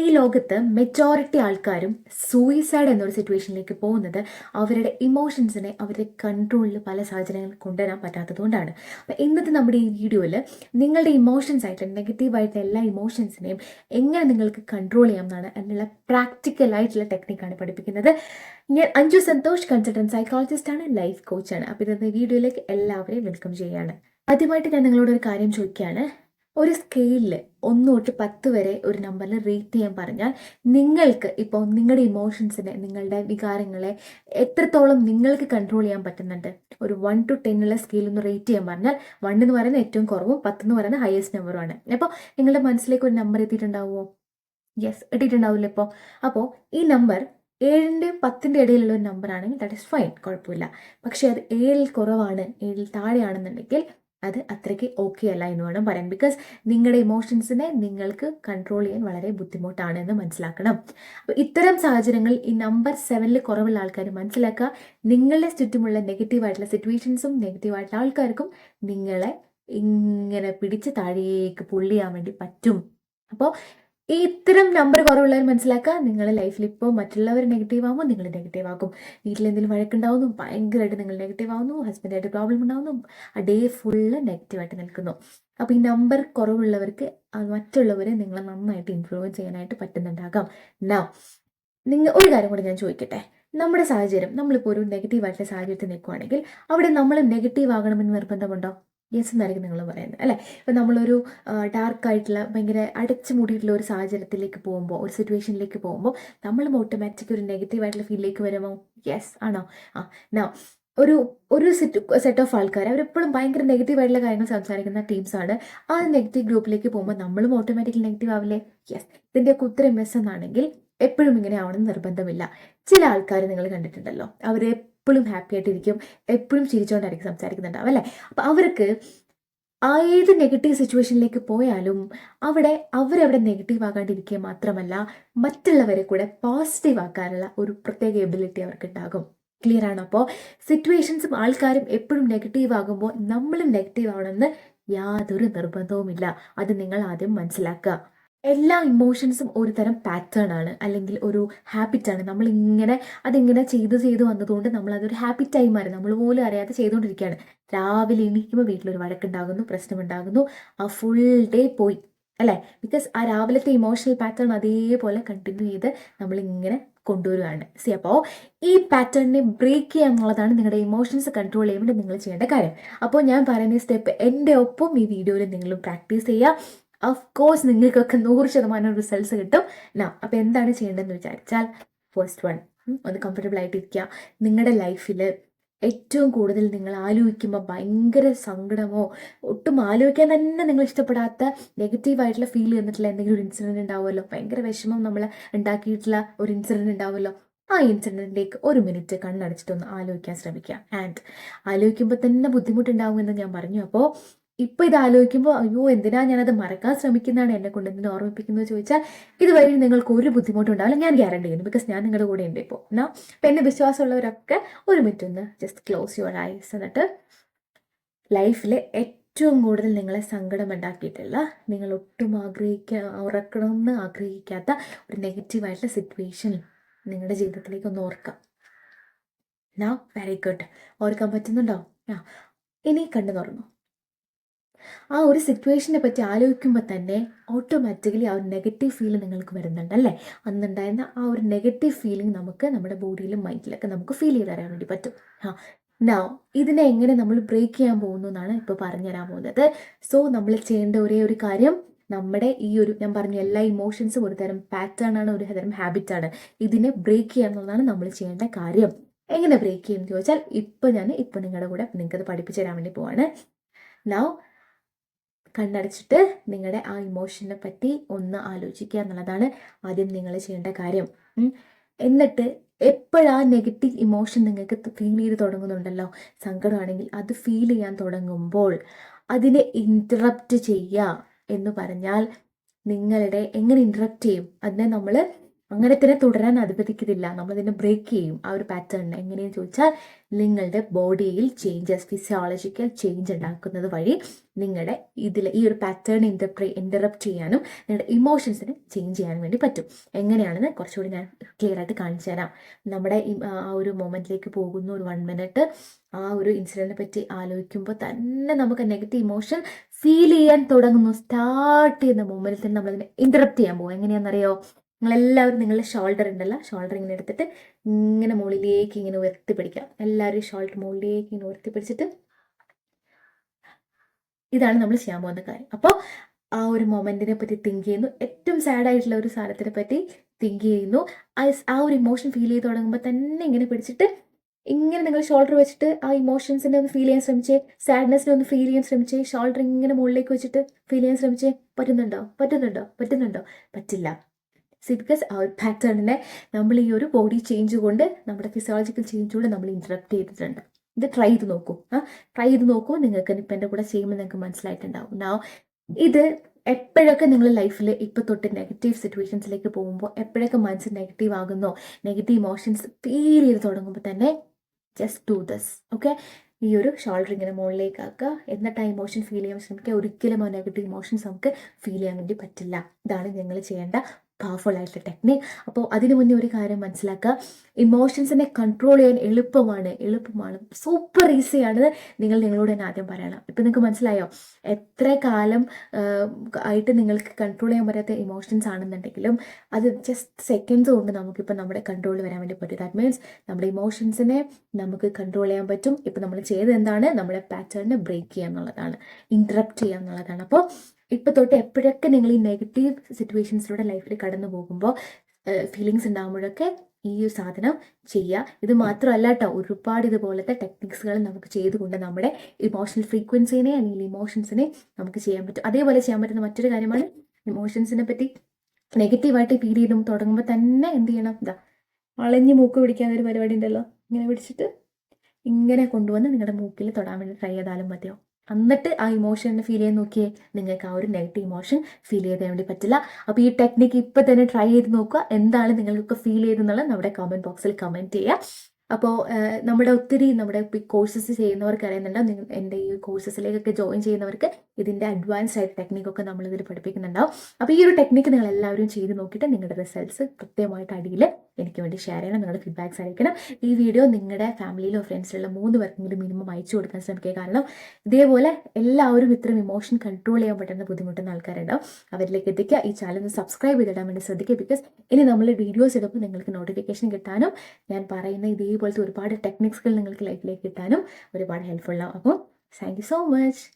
ഈ ലോകത്ത് മെജോറിറ്റി ആൾക്കാരും സൂയിസൈഡ് എന്നൊരു സിറ്റുവേഷനിലേക്ക് പോകുന്നത് അവരുടെ ഇമോഷൻസിനെ അവരുടെ കൺട്രോളിൽ പല സാഹചര്യങ്ങളിൽ കൊണ്ടുവരാൻ പറ്റാത്തതുകൊണ്ടാണ്. അപ്പോൾ ഇന്നത്തെ നമ്മുടെ ഈ വീഡിയോയിൽ നിങ്ങളുടെ ഇമോഷൻസ് ആയിട്ട് നെഗറ്റീവായിട്ടുള്ള എല്ലാ ഇമോഷൻസിനെയും എങ്ങനെ നിങ്ങൾക്ക് കൺട്രോൾ ചെയ്യാം എന്നാണ് അതിനുള്ള പ്രാക്ടിക്കൽ ആയിട്ടുള്ള ടെക്നിക്കാണ് പഠിപ്പിക്കുന്നത്. ഞാൻ അഞ്ജു സന്തോഷ് കൺസൾട്ടന്റ് സൈക്കോളജിസ്റ്റാണ് ലൈഫ് കോച്ചാണ് അപ്പോൾ ഇന്നത്തെ വീഡിയോയിലേക്ക് എല്ലാവരെയും വെൽക്കം ചെയ്യുകയാണ്. ആദ്യമായിട്ട് ഞാൻ നിങ്ങളോട് ഒരു കാര്യം ചോദിക്കുകയാണ്. ഒരു സ്കെയിലിൽ ഒന്ന് തൊട്ട് പത്ത് വരെ ഒരു നമ്പറിൽ റേറ്റ് ചെയ്യാൻ പറഞ്ഞാൽ നിങ്ങൾക്ക് ഇപ്പോൾ നിങ്ങളുടെ ഇമോഷൻസിനെ നിങ്ങളുടെ വികാരങ്ങളെ എത്രത്തോളം നിങ്ങൾക്ക് കൺട്രോൾ ചെയ്യാൻ പറ്റുന്നുണ്ട്? ഒരു വൺ ടു ടെന്നുള്ള സ്കെയിൽ ഒന്ന് റേറ്റ് ചെയ്യാൻ പറഞ്ഞാൽ വൺ എന്ന് പറയുന്നത് ഏറ്റവും കുറവും പത്ത് എന്ന് പറയുന്നത് ഹയസ്റ്റ് നമ്പറുമാണ് അപ്പോൾ നിങ്ങളുടെ മനസ്സിലേക്ക് ഒരു നമ്പർ എത്തിയിട്ടുണ്ടാവുമോ? യെസ് എത്തിയിട്ടുണ്ടാവില്ല ഇപ്പോൾ അപ്പോൾ ഈ നമ്പർ ഏഴിന്റെയും പത്തിന്റെ ഇടയിലുള്ള ഒരു നമ്പർ ആണെങ്കിൽ ദാറ്റ് ഇസ് ഫൈൻ കുഴപ്പമില്ല. പക്ഷേ അത് ഏഴിൽ കുറവാണ് ഏഴിൽ താഴെയാണെന്നുണ്ടെങ്കിൽ അത് അത്രയ്ക്ക് ഓക്കെ അല്ല എന്ന് വേണം പറയാൻ. ബിക്കോസ് നിങ്ങളുടെ ഇമോഷൻസിനെ നിങ്ങൾക്ക് കൺട്രോൾ ചെയ്യാൻ വളരെ ബുദ്ധിമുട്ടാണ് എന്ന് മനസ്സിലാക്കണം. അപ്പോൾ ഇത്തരം സാഹചര്യങ്ങളിൽ ഈ നമ്പർ സെവനിൽ കുറവുള്ള ആൾക്കാർ മനസ്സിലാക്കുക. നിങ്ങളുടെ ചുറ്റുമുള്ള നെഗറ്റീവായിട്ടുള്ള സിറ്റുവേഷൻസും നെഗറ്റീവായിട്ടുള്ള ആൾക്കാർക്കും നിങ്ങളെ ഇങ്ങനെ പിടിച്ച് താഴേക്ക് പുള്ളിയാൻ വേണ്ടി പറ്റും. അപ്പോൾ ഈ ഇത്തരം നമ്പർ കുറവുള്ളവർ മനസ്സിലാക്കുക. നിങ്ങളുടെ ലൈഫിൽ ഇപ്പോൾ മറ്റുള്ളവർ നെഗറ്റീവ് ആകുമ്പോൾ നിങ്ങൾ നെഗറ്റീവ് ആകും വീട്ടിൽ എന്തെങ്കിലും വഴക്കുണ്ടാവുന്നു? ഭയങ്കരമായിട്ട് നിങ്ങൾ നെഗറ്റീവ് ആവുന്നു. ഹസ്ബൻഡായിട്ട് പ്രോബ്ലം ഉണ്ടാവുന്നു. ആ ഡേ ഫുള്ള് നെഗറ്റീവായിട്ട് നിൽക്കുന്നു. അപ്പോൾ ഈ നമ്പർ കുറവുള്ളവർക്ക് മറ്റുള്ളവരെ നിങ്ങളെ നന്നായിട്ട് ഇൻഫ്ലുവൻസ് ചെയ്യാനായിട്ട് പറ്റുന്നുണ്ടാകാം. നാ നിങ്ങൾ ഒരു കാര്യം കൂടി ഞാൻ ചോദിക്കട്ടെ? നമ്മുടെ സാഹചര്യം നമ്മളിപ്പോൾ ഒരു നെഗറ്റീവായിട്ടുള്ള സാഹചര്യത്തിൽ നിൽക്കുകയാണെങ്കിൽ അവിടെ നമ്മൾ നെഗറ്റീവ് ആകണമെന്ന് നിർബന്ധമുണ്ടോ? യെസ് എന്നായിരിക്കും നിങ്ങൾ പറയുന്നത്. അല്ലേ? ഇപ്പം നമ്മളൊരു ഡാർക്കായിട്ടുള്ള ഭയങ്കര അടച്ചു മൂടിയിട്ടുള്ള ഒരു സാഹചര്യത്തിലേക്ക് പോകുമ്പോൾ ഒരു സിറ്റുവേഷനിലേക്ക് പോകുമ്പോൾ നമ്മൾ ഓട്ടോമാറ്റിക് ഒരു നെഗറ്റീവ് ആയിട്ടുള്ള ഫീലിലേക്ക് വരുമ്പോൾ യെസ് ആണോ? ആ നോ ഒരു ഒരു സെറ്റ് സെറ്റ് ഓഫ് ആൾക്കാർ അവരെപ്പോഴും ഭയങ്കര നെഗറ്റീവ് ആയിട്ടുള്ള കാര്യങ്ങൾ സംസാരിക്കുന്ന ടീംസാണ് ആ നെഗറ്റീവ് ഗ്രൂപ്പിലേക്ക് പോകുമ്പോൾ നമ്മളും ഓട്ടോമാറ്റിക്കലി നെഗറ്റീവ് ആവില്ലേ? യെസ് ഇതിന്റെയൊക്കെ ഉത്തരം എസ് എന്നാണെങ്കിൽ എപ്പോഴും ഇങ്ങനെ ആവണമെന്ന് നിർബന്ധമില്ല. ചില ആൾക്കാർ നിങ്ങൾ കണ്ടിട്ടുണ്ടല്ലോ. അവർ എപ്പോഴും ഹാപ്പി ആയിട്ടിരിക്കും. എപ്പോഴും ചിരിച്ചുകൊണ്ടായിരിക്കും സംസാരിക്കുന്നുണ്ടാവും അല്ലേ? അപ്പം അവർക്ക് ഏത് നെഗറ്റീവ് സിറ്റുവേഷനിലേക്ക് പോയാലും അവിടെ അവരവിടെ നെഗറ്റീവ് ആകാണ്ടിരിക്കുക മാത്രമല്ല മറ്റുള്ളവരെ കൂടെ പോസിറ്റീവ് ആക്കാനുള്ള ഒരു പ്രത്യേക എബിലിറ്റി അവർക്ക് ഉണ്ടാകും ക്ലിയർ ആണ് അപ്പോൾ സിറ്റുവേഷൻസും ആൾക്കാരും എപ്പോഴും നെഗറ്റീവ് ആകുമ്പോൾ നമ്മളും നെഗറ്റീവ് ആവണമെന്ന് യാതൊരു നിർബന്ധവുമില്ല. അത് നിങ്ങൾ ആദ്യം മനസ്സിലാക്കുക. എല്ലാ ഇമോഷൻസും ഒരു തരം പാറ്റേൺ ആണ്. അല്ലെങ്കിൽ ഒരു ഹാബിറ്റാണ് നമ്മൾ ഇങ്ങനെ അതിങ്ങനെ ചെയ്ത് ചെയ്ത് വന്നതുകൊണ്ട് നമ്മൾ അതൊരു ഹാബിറ്റായി മാറി. നമ്മൾ പോലും അറിയാതെ ചെയ്തുകൊണ്ടിരിക്കുകയാണ്. രാവിലെ എണീക്കുമ്പോൾ വീട്ടിലൊരു വഴക്കുണ്ടാകുന്നു പ്രശ്നമുണ്ടാകുന്നു. ആ ഫുൾ ഡേ പോയി. അല്ലേ? ബിക്കോസ് ആ രാവിലത്തെ ഇമോഷണൽ പാറ്റേൺ അതേപോലെ കണ്ടിന്യൂ ചെയ്ത് നമ്മളിങ്ങനെ കൊണ്ടുവരികയാണ് സി അപ്പോൾ ഈ പാറ്റേണിനെ ബ്രേക്ക് ചെയ്യുക എന്നുള്ളതാണ് നിങ്ങളുടെ ഇമോഷൻസ് കൺട്രോൾ ചെയ്യാൻ വേണ്ടി നിങ്ങൾ ചെയ്യേണ്ട കാര്യം. അപ്പോൾ ഞാൻ പറയുന്ന സ്റ്റെപ്പ് എന്റെ ഒപ്പം ഈ വീഡിയോയിൽ നിങ്ങളും പ്രാക്ടീസ് ചെയ്യുക. ഓഫ് കോഴ്സ് നിങ്ങൾക്കൊക്കെ നൂറ് ശതമാനം റിസൾട്ട്സ് കിട്ടും. നാ അപ്പോൾ എന്താണ് ചെയ്യേണ്ടതെന്ന് വിചാരിച്ചാൽ ഫസ്റ്റ് വൺ ഒന്ന് കംഫർട്ടബിൾ ആയിട്ടിരിക്കുക. നിങ്ങളുടെ ലൈഫിൽ ഏറ്റവും കൂടുതൽ നിങ്ങൾ ആലോചിക്കുമ്പോൾ ഭയങ്കര സങ്കടമോ ഒട്ടും ആലോചിക്കാൻ തന്നെ നിങ്ങൾ ഇഷ്ടപ്പെടാത്ത നെഗറ്റീവായിട്ടുള്ള ഫീൽ ചെയ്തിട്ടുള്ള എന്തെങ്കിലും ഒരു ഇൻസിഡന്റ് ഉണ്ടാവുമല്ലോ? ഭയങ്കര വിഷമം നമ്മൾ ഉണ്ടാക്കിയിട്ടുള്ള ഒരു ഇൻസിഡന്റ് ഉണ്ടാവുമല്ലോ? ആ ഇൻസിഡന്റിലേക്ക് ഒരു മിനിറ്റ് കണ്ണടച്ചിട്ടൊന്ന് ആലോചിക്കാൻ ശ്രമിക്കുക. ആൻഡ് ആലോചിക്കുമ്പോൾ തന്നെ ബുദ്ധിമുട്ടുണ്ടാവുമെന്ന് ഞാൻ പറഞ്ഞു. അപ്പോൾ ഇപ്പോൾ ഇത് ആലോചിക്കുമ്പോൾ അയ്യോ എന്തിനാ ഞാനത് മറക്കാൻ ശ്രമിക്കുന്നതാണ് എന്നെ കൊണ്ട് എന്തിനു ഓർമ്മിപ്പിക്കുന്നത്? ചോദിച്ചാൽ ഇതുവഴി നിങ്ങൾക്ക് ഒരു ബുദ്ധിമുട്ടും ഉണ്ടാവില്ല ഞാൻ ഗ്യാരണ്ടി ചെയ്യുന്നു ബിക്കോസ് ഞാൻ നിങ്ങളുടെ കൂടെ ഉണ്ട് ഇപ്പോൾ എന്നാ അപ്പം എന്നെ വിശ്വാസമുള്ളവരൊക്കെ ഒരു മിനിറ്റ് ഒന്ന് ജസ്റ്റ് ക്ലോസ് യുവർ ഐസ് എന്നിട്ട് ലൈഫിൽ ഏറ്റവും കൂടുതൽ നിങ്ങളെ സങ്കടം ഉണ്ടാക്കിയിട്ടുള്ള നിങ്ങൾ ഒട്ടും ആഗ്രഹിക്കാൻ ഉറക്കണമെന്ന് ആഗ്രഹിക്കാത്ത ഒരു നെഗറ്റീവായിട്ടുള്ള സിറ്റുവേഷൻ നിങ്ങളുടെ ജീവിതത്തിലേക്ക് ഒന്ന് ഓർക്കാം നാ വെരി ഗുഡ് ഓർക്കാൻ പറ്റുന്നുണ്ടോ? ആ ഇനി കണ്ടു തുറന്നു ആ ഒരു സിറ്റുവേഷനെ പറ്റി ആലോചിക്കുമ്പോൾ തന്നെ ഓട്ടോമാറ്റിക്കലി ആ ഒരു നെഗറ്റീവ് ഫീൽ നിങ്ങൾക്ക് വരുന്നുണ്ട് അല്ലേ? അന്നുണ്ടായിരുന്ന ആ ഒരു നെഗറ്റീവ് ഫീലിംഗ് നമുക്ക് നമ്മുടെ ബോഡിയിലും മൈൻഡിലൊക്കെ നമുക്ക് ഫീൽ ചെയ്ത് തരാൻ വേണ്ടി പറ്റും. ആ നൗ ഇതിനെ എങ്ങനെ നമ്മൾ ബ്രേക്ക് ചെയ്യാൻ പോകുന്നു എന്നാണ് ഇപ്പോൾ പറഞ്ഞു തരാൻ പോകുന്നത്. സോ നമ്മൾ ചെയ്യേണ്ട ഒരേ ഒരു കാര്യം നമ്മുടെ ഈ ഒരു ഞാൻ പറഞ്ഞു എല്ലാ ഇമോഷൻസും ഒരു തരം പാറ്റേൺ ആണ് ഒരു തരം ഹാബിറ്റ് ആണ്. ഇതിനെ ബ്രേക്ക് ചെയ്യുക എന്നുള്ളതാണ് നമ്മൾ ചെയ്യേണ്ട കാര്യം. എങ്ങനെ ബ്രേക്ക് ചെയ്യും എന്ന് ചോദിച്ചാൽ ഇപ്പം ഞാൻ ഇപ്പം നിങ്ങളുടെ കൂടെ നിങ്ങൾക്കത് പഠിപ്പിച്ചു തരാൻ വേണ്ടി പോവാണ്. നൗ കണ്ണടച്ചിട്ട് നിങ്ങളുടെ ആ ഇമോഷനെ പറ്റി ഒന്ന് ആലോചിക്കുക എന്നുള്ളതാണ് ആദ്യം നിങ്ങൾ ചെയ്യേണ്ട കാര്യം. എന്നിട്ട് എപ്പോഴാ നെഗറ്റീവ് ഇമോഷൻ നിങ്ങൾക്ക് ഫീൽ ചെയ്ത് തുടങ്ങുന്നുണ്ടല്ലോ? സങ്കടമാണെങ്കിൽ അത് ഫീൽ ചെയ്യാൻ തുടങ്ങുമ്പോൾ അതിനെ ഇന്ററപ്റ്റ് ചെയ്യുക എന്ന് പറഞ്ഞാൽ നിങ്ങളുടെ എങ്ങനെ ഇന്ററപ്റ്റ് ചെയ്യും? അതിനെ നമ്മൾ അങ്ങനെ തന്നെ തുടരാൻ അനുവദിക്കുന്നില്ല. നമ്മളതിനെ ബ്രേക്ക് ചെയ്യും. ആ ഒരു പാറ്റേണിനെ എങ്ങനെയെന്ന് ചോദിച്ചാൽ നിങ്ങളുടെ ബോഡിയിൽ ചേഞ്ചസ് ഫിസിയോളജിക്കൽ ചേഞ്ച് ഉണ്ടാക്കുന്നത് വഴി നിങ്ങളുടെ ഇതിൽ ഈ ഒരു പാറ്റേൺ ഇന്റർപ്രേ ഇന്ററപ്റ്റ് ചെയ്യാനും നിങ്ങളുടെ ഇമോഷൻസിനെ ചേഞ്ച് ചെയ്യാനും വേണ്ടി പറ്റും. എങ്ങനെയാണെന്ന് കുറച്ചുകൂടി ഞാൻ ക്ലിയർ ആയിട്ട് കാണിച്ചു തരാം. നമ്മുടെ ആ ഒരു മൊമെന്റിലേക്ക് പോകുന്ന. ഒരു വൺ മിനിറ്റ് ആ ഒരു ഇൻസിഡന്റിനെ പറ്റി ആലോചിക്കുമ്പോൾ തന്നെ നമുക്ക് നെഗറ്റീവ് ഇമോഷൻ ഫീൽ ചെയ്യാൻ തുടങ്ങുന്നു. സ്റ്റാർട്ട് ചെയ്യുന്ന മൊമെന്റിൽ തന്നെ നമ്മളതിനെ ഇന്ററപ്റ്റ് ചെയ്യാൻ പോകും. എങ്ങനെയാണെന്നറിയോ? നിങ്ങളെല്ലാവരും നിങ്ങളുടെ ഷോൾഡർ ഉണ്ടല്ലോ ഷോൾഡർ ഇങ്ങനെ എടുത്തിട്ട് ഇങ്ങനെ മുകളിലേക്ക് ഇങ്ങനെ ഉയർത്തി പിടിക്കാം എല്ലാവരും ഷോൾഡർ മുകളിലേക്ക് ഇങ്ങനെ ഉയർത്തി പിടിച്ചിട്ട് ഇതാണ് നമ്മൾ ചെയ്യാൻ പോകുന്ന കാര്യം. അപ്പോൾ ആ ഒരു മൊമെന്റിനെ പറ്റി തിങ്ക് ചെയ്യുന്നു. ഏറ്റവും സാഡ് ആയിട്ടുള്ള ഒരു സാധനത്തിനെ പറ്റി തിങ്ക് ചെയ്യുന്നു. ആ ഒരു ഇമോഷൻ ഫീൽ ചെയ്ത് തുടങ്ങുമ്പോൾ തന്നെ ഇങ്ങനെ പിടിച്ചിട്ട് ഇങ്ങനെ നിങ്ങൾ ഷോൾഡർ വെച്ചിട്ട് ആ ഇമോഷൻസിനെ ഒന്ന് ഫീൽ ചെയ്യാൻ ശ്രമിച്ചേ സാഡ്നെസ്സിനെ ഒന്ന് ഫീൽ ചെയ്യാൻ ശ്രമിച്ചേ ഷോൾഡർ ഇങ്ങനെ മുകളിലേക്ക് വെച്ചിട്ട് ഫീൽ ചെയ്യാൻ ശ്രമിച്ചേ പറ്റുന്നുണ്ടോ? പറ്റുന്നുണ്ടോ? പറ്റുന്നുണ്ടോ? പറ്റില്ല. സി ബിക്കോസ് ആ ഒരു പാറ്റേണിനെ നമ്മൾ ഈ ഒരു ബോഡി ചേഞ്ച് കൊണ്ട് നമ്മുടെ ഫിസിയോളജിക്കൽ ചേഞ്ച് കൊണ്ട് നമ്മൾ ഇന്ററപ്റ്റ് ചെയ്തിട്ടുണ്ട്. ഇത് ട്രൈ ചെയ്ത് നോക്കൂ. ആ ട്രൈ ചെയ്ത് നോക്കൂ നിങ്ങൾക്ക് ഇപ്പം എന്റെ കൂടെ ചെയ്യുമ്പോൾ നിങ്ങൾക്ക് മനസ്സിലായിട്ടുണ്ടാവും. നാ ഇത് എപ്പോഴൊക്കെ നിങ്ങൾ ലൈഫിൽ ഇപ്പോൾ തൊട്ട് നെഗറ്റീവ് സിറ്റുവേഷൻസിലേക്ക് പോകുമ്പോൾ എപ്പോഴൊക്കെ മനസ്സ് നെഗറ്റീവ് ആകുന്നോ നെഗറ്റീവ് ഇമോഷൻസ് ഫീൽ ചെയ്ത് തുടങ്ങുമ്പോൾ തന്നെ ജസ്റ്റ് ഡു ദിസ് ഓക്കെ ഈ ഒരു ഷോൾഡർ ഇങ്ങനെ മുകളിലേക്ക് ആക്കുക. എന്നിട്ട് ആ ഇമോഷൻ ഫീൽ ചെയ്യാൻ ശ്രമിക്കുക. ഒരിക്കലും ആ നെഗറ്റീവ് ഇമോഷൻസ് നമുക്ക് ഫീൽ ചെയ്യാൻ വേണ്ടി പറ്റില്ല. ഇതാണ് നിങ്ങൾ ചെയ്യേണ്ട പവർഫുൾ ആയിട്ടുള്ള ടെക്നിക് അപ്പോൾ അതിനു മുന്നേ ഒരു കാര്യം മനസ്സിലാക്കുക. ഇമോഷൻസിനെ കൺട്രോൾ ചെയ്യാൻ എളുപ്പമാണ്. എളുപ്പമാണ്. സൂപ്പർ ഈസിയാണ് നിങ്ങൾ നിങ്ങളോട് തന്നെ ആദ്യം പറയണം. ഇപ്പം നിങ്ങൾക്ക് മനസ്സിലായോ? എത്ര കാലം ആയിട്ട് നിങ്ങൾക്ക് കൺട്രോൾ ചെയ്യാൻ പറ്റാത്ത ഇമോഷൻസ് ആണെന്നുണ്ടെങ്കിലും അത് ജസ്റ്റ് സെക്കൻഡ്സ് കൊണ്ട് നമുക്കിപ്പോൾ നമ്മുടെ കൺട്രോളിൽ വരാൻ വേണ്ടി പറ്റും. ദാറ്റ് മീൻസ് നമ്മുടെ ഇമോഷൻസിനെ നമുക്ക് കൺട്രോൾ ചെയ്യാൻ പറ്റും. ഇപ്പം നമ്മൾ ചെയ്തത് എന്താണ്? നമ്മുടെ പാറ്റേണിനെ ബ്രേക്ക് ചെയ്യുക എന്നുള്ളതാണ്. ഇന്ററപ്റ്റ് ചെയ്യുക എന്നുള്ളതാണ്. അപ്പോൾ ഇപ്പം തൊട്ട് എപ്പോഴൊക്കെ നിങ്ങൾ ഈ നെഗറ്റീവ് സിറ്റുവേഷൻസിലൂടെ ലൈഫിൽ കടന്നു പോകുമ്പോൾ ഫീലിങ്സ് ഉണ്ടാകുമ്പോഴൊക്കെ ഈ ഒരു സാധനം ചെയ്യുക ഇത് മാത്രമല്ല കേട്ടോ ഒരുപാട് ഇതുപോലത്തെ ടെക്നിക്സുകൾ നമുക്ക് ചെയ്തുകൊണ്ട് നമ്മുടെ ഇമോഷണൽ ഫ്രീക്വൻസിനെ അല്ലെങ്കിൽ ഇമോഷൻസിനെ നമുക്ക് ചെയ്യാൻ പറ്റും. അതേപോലെ ചെയ്യാൻ പറ്റുന്ന മറ്റൊരു കാര്യമാണ് ഇമോഷൻസിനെ പറ്റി നെഗറ്റീവായിട്ട് ഫീൽ ചെയ്ത് തുടങ്ങുമ്പോൾ തന്നെ എന്ത് ചെയ്യണം? ഇതാ വളഞ്ഞ് മൂക്ക് പിടിക്കാൻ ഒരു പരിപാടി ഉണ്ടല്ലോ. ഇങ്ങനെ പിടിച്ചിട്ട് ഇങ്ങനെ കൊണ്ടുവന്ന് നിങ്ങളുടെ മൂക്കിൽ തൊടാൻ വേണ്ടി ട്രൈ ചെയ്താലും മതിയോ എന്നിട്ട് ആ ഇമോഷനെ ഫീൽ ചെയ്യാൻ നോക്കിയേ. നിങ്ങൾക്ക് ആ ഒരു നെഗറ്റീവ് ഇമോഷൻ ഫീൽ ചെയ്യാൻ വേണ്ടി പറ്റില്ല. അപ്പോൾ ഈ ടെക്നിക്ക് ഇപ്പം തന്നെ ട്രൈ ചെയ്ത് നോക്കുക. എന്താണ് നിങ്ങൾക്ക് ഫീൽ ചെയ്തെന്നുള്ളത് നമ്മുടെ കമന്റ് ബോക്സിൽ കമന്റ് ചെയ്യുക അപ്പോൾ നമ്മുടെ ഒത്തിരി നമ്മുടെ കോഴ്സസ് ചെയ്യുന്നവർക്ക് അറിയുന്നുണ്ടോ എന്റെ ഈ കോഴ്സസിലേക്കൊക്കെ ജോയിൻ ചെയ്യുന്നവർക്ക് ഇതിന്റെ അഡ്വാൻസ് ആയിട്ട് ടെക്നിക്കൊക്കെ നമ്മളിതിൽ പഠിപ്പിക്കുന്നുണ്ടാവും. അപ്പോൾ ഈ ഒരു ടെക്നിക്ക് നിങ്ങൾ എല്ലാവരും ചെയ്ത് നോക്കിയിട്ട് നിങ്ങളുടെ റിസൾട്ട്സ് കൃത്യമായിട്ട് അടിയിൽ എനിക്ക് വേണ്ടി ഷെയർ ചെയ്യണം. നിങ്ങളുടെ ഫീഡ്ബാക്ക്സ് അയക്കണം. ഈ വീഡിയോ നിങ്ങളുടെ ഫാമിലിയിലോ ഫ്രണ്ട്സിലുള്ള മൂന്ന് പേർക്കെങ്കിലും മിനിമം അയച്ചു കൊടുക്കാൻ ശ്രമിക്കുക. കാരണം ഇതേപോലെ എല്ലാവരും ഇത്രയും ഇമോഷൻ കൺട്രോൾ ചെയ്യാൻ പറ്റുന്ന ബുദ്ധിമുട്ടുന്ന ആൾക്കാരുണ്ടാവും. അവരിലേക്ക് എത്തിക്കുക. ഈ ചാനൽ സബ്സ്ക്രൈബ് ചെയ്തിടാൻ വേണ്ടി ശ്രദ്ധിക്കുക. ബിക്കോസ് ഇനി നമ്മൾ വീഡിയോസ് ഇടുമ്പോൾ നിങ്ങൾക്ക് നോട്ടിഫിക്കേഷൻ കിട്ടാനും ഞാൻ പറയുന്ന ഇതേപോലത്തെ ഒരുപാട് ടെക്നിക്സുകൾ നിങ്ങൾക്ക് ലൈഫിലേക്ക് കിട്ടാനും ഒരുപാട് ഹെൽപ്ഫുള്ളാവും അപ്പോൾ താങ്ക് യു സോ മച്ച്